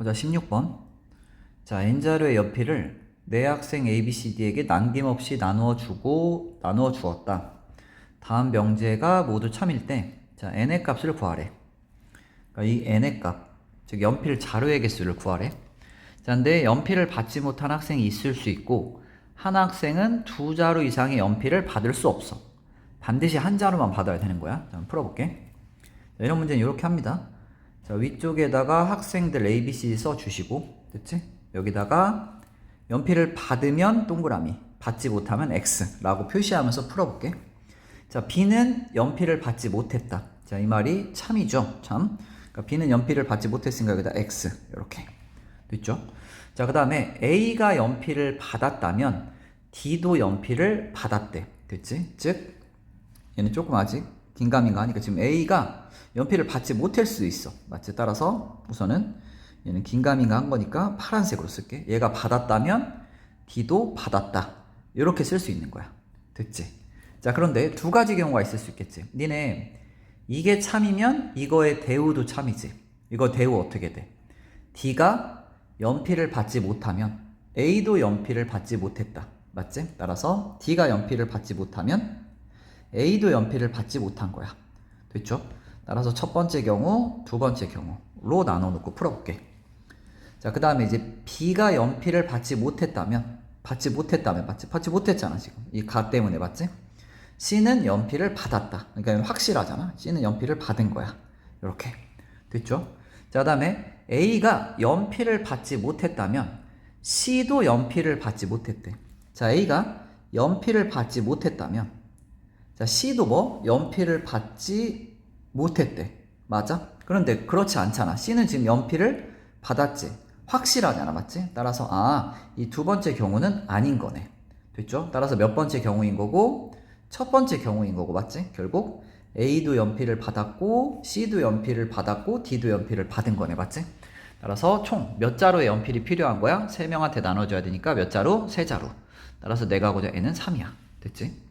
보자 16번. 자, N자료의 연필을 내 학생 ABCD에게 남김없이 나누어 주고 나누어 주었다. 다음 명제가 모두 참일 때 자, n의 값을 구하래. 그러니까 이 n의 값, 즉 연필 자료의 개수를 구하래. 자, 근데 연필을 받지 못한 학생이 있을 수 있고 한 학생은 두 자루 이상의 연필을 받을 수 없어. 반드시 한 자루만 받아야 되는 거야. 자, 풀어볼게. 자, 이런 문제는 이렇게 합니다. 자, 위쪽에다가 학생들 A, B, C 써 주시고, 됐지? 여기다가 연필을 받으면 동그라미, 받지 못하면 X라고 표시하면서 풀어볼게. 자, B는 연필을 받지 못했다. 자, 이 말이 참이죠. 참. 그러니까 B는 연필을 받지 못했으니까 여기다 X. 이렇게. 됐죠? 자, 그 다음에 A가 연필을 받았다면 D도 연필을 받았대. 됐지? 즉, 얘는 조금 아직 긴가민가 하니까 지금 A가 연필을 받지 못할 수도 있어. 맞지? 따라서 우선은 얘는 긴가민가 한 거니까 파란색으로 쓸게. 얘가 받았다면 D도 받았다. 이렇게 쓸 수 있는 거야. 됐지? 자, 그런데 두 가지 경우가 있을 수 있겠지. 니네 이게 참이면 이거의 대우도 참이지. 이거 대우 어떻게 돼? D가 연필을 받지 못하면 A도 연필을 받지 못했다. 맞지? 따라서 D가 연필을 받지 못하면 A도 연필을 받지 못한 거야. 됐죠? 따라서 첫 번째 경우, 두 번째 경우로 나눠 놓고 풀어볼게. 자, 그 다음에 이제 B가 연필을 받지 못했다면, 받지 못했다면, 받지, 받지 못했잖아, 지금. 이 가 때문에, 맞지? C는 연필을 받았다. 그러니까 확실하잖아. C는 연필을 받은 거야. 이렇게. 됐죠? 자, 그 다음에 A가 연필을 받지 못했다면, C도 연필을 받지 못했대. 자, A가 연필을 받지 못했다면, 자, C도 뭐? 연필을 받지 못했대. 맞아? 그런데 그렇지 않잖아. C는 지금 연필을 받았지. 확실하잖아. 맞지? 따라서, 아, 이 두 번째 경우는 아닌 거네. 됐죠? 따라서 몇 번째 경우인 거고, 첫 번째 경우인 거고, 맞지? 결국, A도 연필을 받았고, C도 연필을 받았고, D도 연필을 받은 거네. 맞지? 따라서 총 몇 자루의 연필이 필요한 거야? 세 명한테 나눠줘야 되니까 몇 자루? 세 자루. 따라서 내가 하고자 N은 3이야. 됐지?